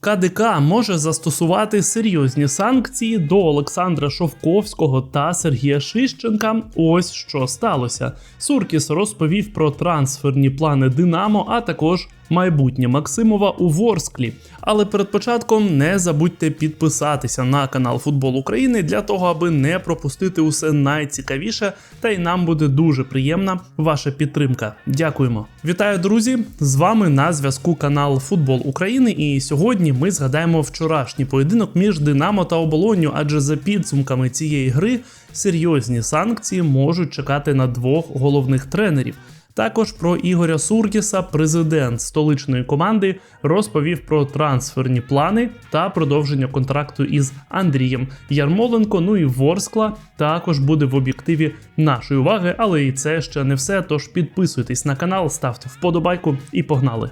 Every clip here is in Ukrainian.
КДК може застосувати серйозні санкції до Олександра Шовковського та Сергія Шищенка. Ось що сталося. Суркіс розповів про трансферні плани Динамо, а також майбутнє Максимова у Ворсклі. Але перед початком не забудьте підписатися на канал Футбол України для того, аби не пропустити усе найцікавіше, та й нам буде дуже приємна ваша підтримка. Дякуємо. Вітаю, друзі! З вами на зв'язку канал Футбол України. І сьогодні ми згадаємо вчорашній поєдинок між Динамо та Оболонню, адже за підсумками цієї гри серйозні санкції можуть чекати на двох головних тренерів. Також про Ігоря Суркіса, президент столичної команди, розповів про трансферні плани та продовження контракту із Андрієм Ярмоленко. Ну і Ворскла також буде в об'єктиві нашої уваги, але і це ще не все. Тож підписуйтесь на канал, ставте вподобайку і погнали.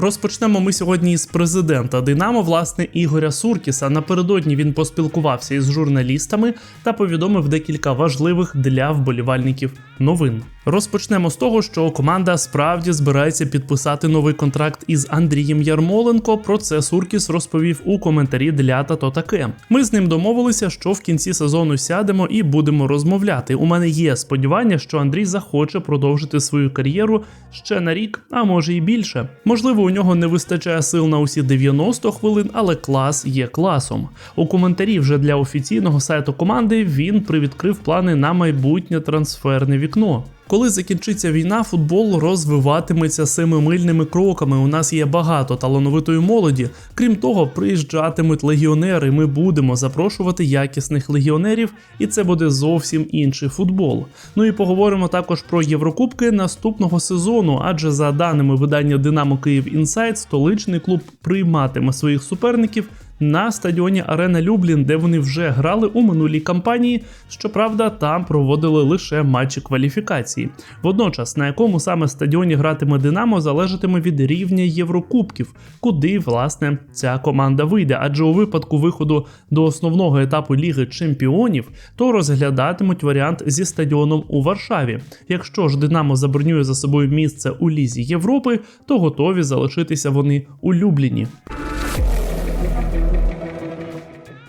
Розпочнемо ми сьогодні із президента Динамо, власне, Ігоря Суркіса. Напередодні він поспілкувався із журналістами та повідомив декілька важливих для вболівальників новин. Розпочнемо з того, що команда справді збирається підписати новий контракт із Андрієм Ярмоленко. Про це Суркіс розповів у коментарі для тато таке. Ми з ним домовилися, що в кінці сезону сядемо і будемо розмовляти. У мене є сподівання, що Андрій захоче продовжити свою кар'єру ще на рік, а може і більше. Можливо, у нього не вистачає сил на усі 90 хвилин, але клас є класом. У коментарі вже для офіційного сайту команди він привідкрив плани на майбутнє трансферне вікно. Коли закінчиться війна, футбол розвиватиметься семимильними кроками. У нас є багато талановитої молоді. Крім того, приїжджатимуть легіонери. Ми будемо запрошувати якісних легіонерів, і це буде зовсім інший футбол. Ну і поговоримо також про Єврокубки наступного сезону, адже за даними видання Динамо Київ Інсайт, столичний клуб прийматиме своїх суперників на стадіоні Арена Люблін, де вони вже грали у минулій кампанії. Щоправда, там проводили лише матчі кваліфікації. Водночас, на якому саме стадіоні гратиме Динамо, залежатиме від рівня Єврокубків, куди власне ця команда вийде. Адже у випадку виходу до основного етапу Ліги Чемпіонів, то розглядатимуть варіант зі стадіоном у Варшаві. Якщо ж Динамо забронює за собою місце у Лізі Європи, то готові залишитися вони у Любліні.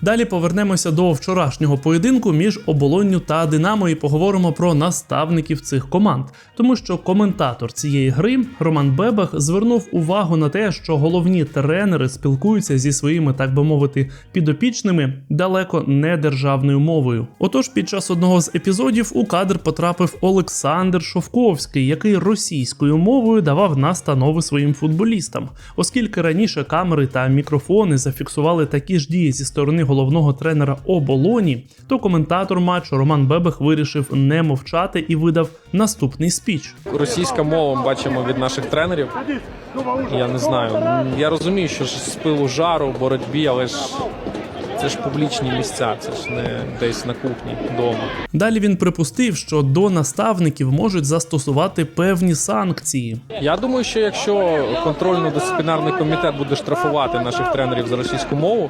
Далі повернемося до вчорашнього поєдинку між оболонню та Динамо і поговоримо про наставників цих команд, тому що коментатор цієї гри Роман Бебах звернув увагу на те, що головні тренери спілкуються зі своїми, так би мовити, підопічними далеко не державною мовою. Отож, під час одного з епізодів у кадр потрапив Олександр Шовковський, який російською мовою давав настанови своїм футболістам, оскільки раніше камери та мікрофони зафіксували такі ж дії зі сторони головного тренера оболоні, то коментатор матчу Роман Бебех вирішив не мовчати і видав наступний спіч. Російська мова ми бачимо від наших тренерів. Я не знаю. Я розумію, що ж з пилу жару, боротьбі, але ж це ж публічні місця, це ж не десь на кухні вдома. Далі він припустив, що до наставників можуть застосувати певні санкції. Я думаю, що якщо контрольно-дисциплінарний комітет буде штрафувати наших тренерів за російську мову,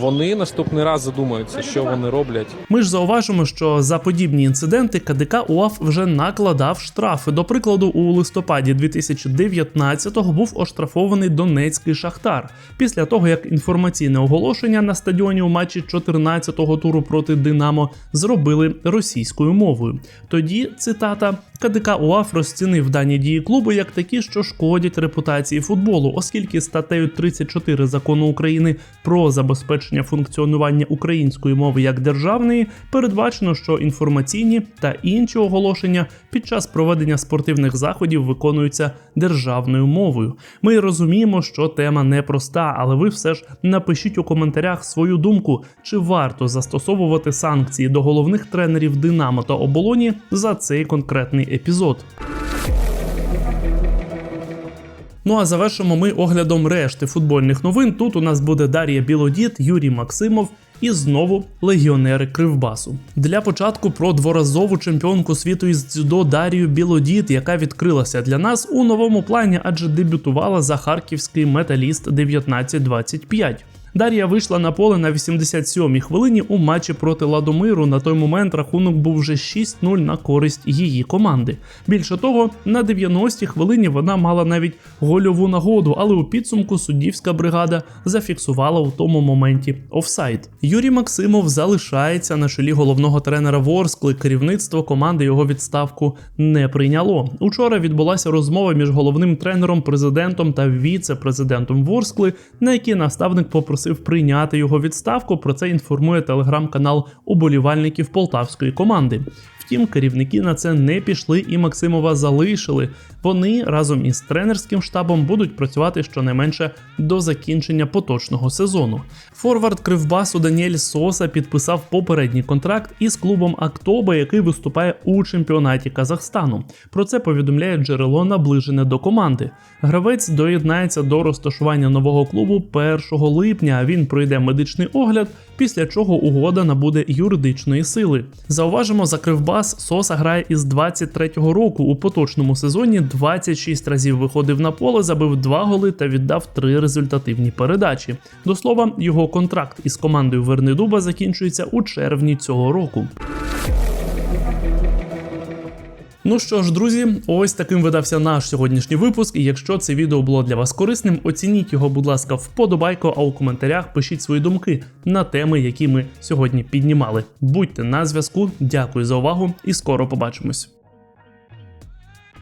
вони наступний раз задумаються, що вони роблять. Ми ж зауважимо, що за подібні інциденти КДК УАФ вже накладав штрафи. До прикладу, у листопаді 2019-го був оштрафований Донецький Шахтар після того, як інформаційне оголошення на стадіоні у матчі 14-го туру проти Динамо зробили російською мовою. Тоді цитата КДК УАФ розцінив дані дії клубу як такі, що шкодять репутації футболу, оскільки статтею 34 закону України про забезпечення функціонування української мови як державної передбачено, що інформаційні та інші оголошення під час проведення спортивних заходів виконуються державною мовою. Ми розуміємо, що тема непроста, але ви все ж напишіть у коментарях свою думку, чи варто застосовувати санкції до головних тренерів Динамо та оболоні за цей конкретний епізод. Ну а завершимо ми оглядом решти футбольних новин. Тут у нас буде Дар'я Білодіт, Юрій Максимов і знову легіонери Кривбасу. Для початку про дворазову чемпіонку світу із дзюдо Дарію Білодіт, яка відкрилася для нас у новому плані, адже дебютувала за харківський металіст 1925. Дар'я вийшла на поле на 87-й хвилині у матчі проти Ладомиру. На той момент рахунок був вже 6-0 на користь її команди. Більше того, на 90-й хвилині вона мала навіть гольову нагоду, але у підсумку суддівська бригада зафіксувала у тому моменті офсайд. Юрій Максимов залишається на чолі головного тренера Ворскли. Керівництво команди його відставку не прийняло. Учора відбулася розмова між головним тренером, президентом та віце-президентом Ворскли, на якій наставник попросив прийняти його відставку. Про це інформує телеграм-канал уболівальників полтавської команди. Втім, керівники на це не пішли і Максимова залишили. Вони разом із тренерським штабом будуть працювати щонайменше до закінчення поточного сезону. Форвард Кривбасу Даніель Соса підписав попередній контракт із клубом Актоба, який виступає у чемпіонаті Казахстану. Про це повідомляє джерело наближене до команди. Гравець доєднається до розташування нового клубу 1 липня. Він пройде медичний огляд, після чого угода набуде юридичної сили. Зауважимо, за Кривбас Соса грає із 23-го року. У поточному сезоні 26 разів виходив на поле, забив 2 голи та віддав 3 результативні передачі. До слова, його контракт із командою Вернидуба закінчується у червні цього року. Ну що ж, друзі, ось таким видався наш сьогоднішній випуск. І якщо це відео було для вас корисним, оцініть його, будь ласка, вподобайко, а у коментарях пишіть свої думки на теми, які ми сьогодні піднімали. Будьте на зв'язку, дякую за увагу і скоро побачимось.